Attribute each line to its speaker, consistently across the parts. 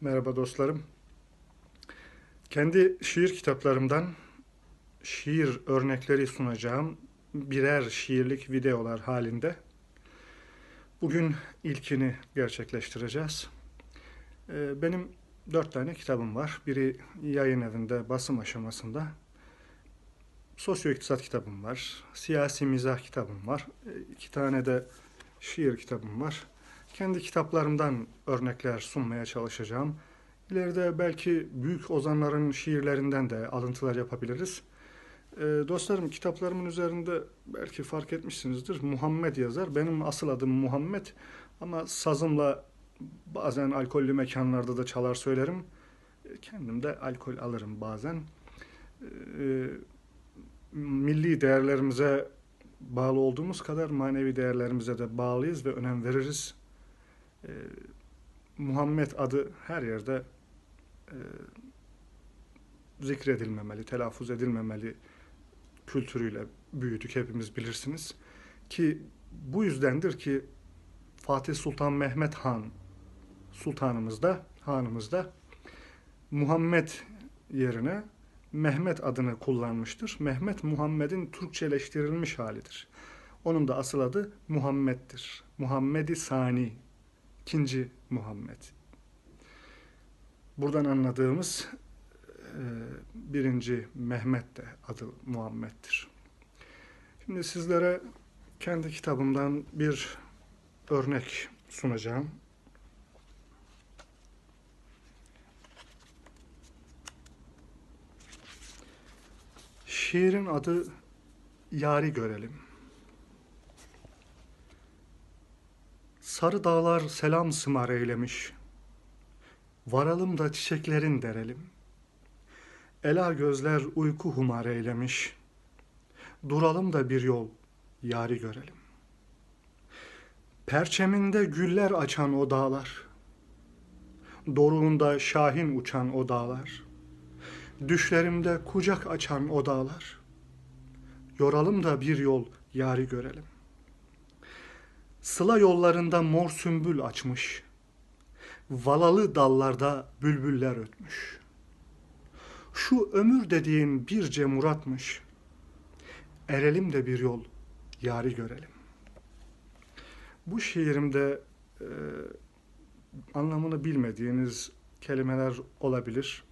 Speaker 1: Merhaba dostlarım. Kendi şiir kitaplarımdan şiir örnekleri sunacağım birer şiirlik videolar halinde. Bugün ilkini gerçekleştireceğiz. Ee, Benim dört tane kitabım var. Biri yayın evinde basım aşamasında. Sosyo-iktisat kitabım var. Siyasi mizah kitabım var. Ee, İki tane de şiir kitabım var. Kendi kitaplarımdan örnekler sunmaya çalışacağım. İleride belki büyük ozanların şiirlerinden de alıntılar yapabiliriz. Ee, dostlarım kitaplarımın üzerinde belki fark etmişsinizdir. Muhammed yazar. Benim asıl adım Muhammed ama sazımla bazen alkollü mekanlarda da çalar söylerim. Ee, Kendim de alkol alırım bazen. Ee, milli değerlerimize bağlı olduğumuz kadar manevi değerlerimize de bağlıyız ve önem veririz. Ee, Muhammed adı her yerde e, zikredilmemeli, telaffuz edilmemeli kültürüyle büyüdük hepimiz bilirsiniz. Ki bu yüzdendir ki Fatih Sultan Mehmet Han sultanımız da hanımız da Muhammed yerine Mehmet adını kullanmıştır. Mehmet Muhammed'in Türkçeleştirilmiş halidir. Onun da asıl adı Muhammed'dir. Muhammedi Sani, ikinci Muhammed. Buradan anladığımız e, birinci Mehmet de adı Muhammed'dir. Şimdi sizlere kendi kitabımdan bir örnek sunacağım. Şiirin adı Yari Görelim. Sarı dağlar selam sımar eylemiş. Varalım da çiçeklerin derelim. Ela gözler uyku humar eylemiş. Duralım da bir yol yari görelim. Perçeminde güller açan o dağlar. Doruğunda şahin uçan o dağlar. Düşlerimde kucak açan o dağlar. Yoralım da bir yol yari görelim. Sıla yollarında mor sümbül açmış. Valalı dallarda bülbüller ötmüş. Şu ömür dediğin birce muratmış. Erelim de bir yol yari görelim. Bu şiirimde e, anlamını bilmediğiniz kelimeler olabilir.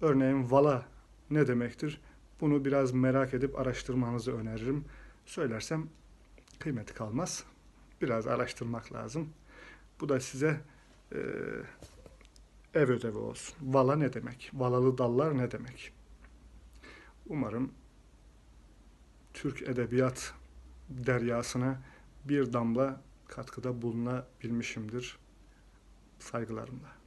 Speaker 1: Örneğin vala ne demektir? Bunu biraz merak edip araştırmanızı öneririm. Söylersem kıymeti kalmaz. Biraz araştırmak lazım. Bu da size e, ev ödevi olsun. Vala ne demek? Valalı dallar ne demek? Umarım Türk edebiyat deryasına bir damla katkıda bulunabilmişimdir. Saygılarımla.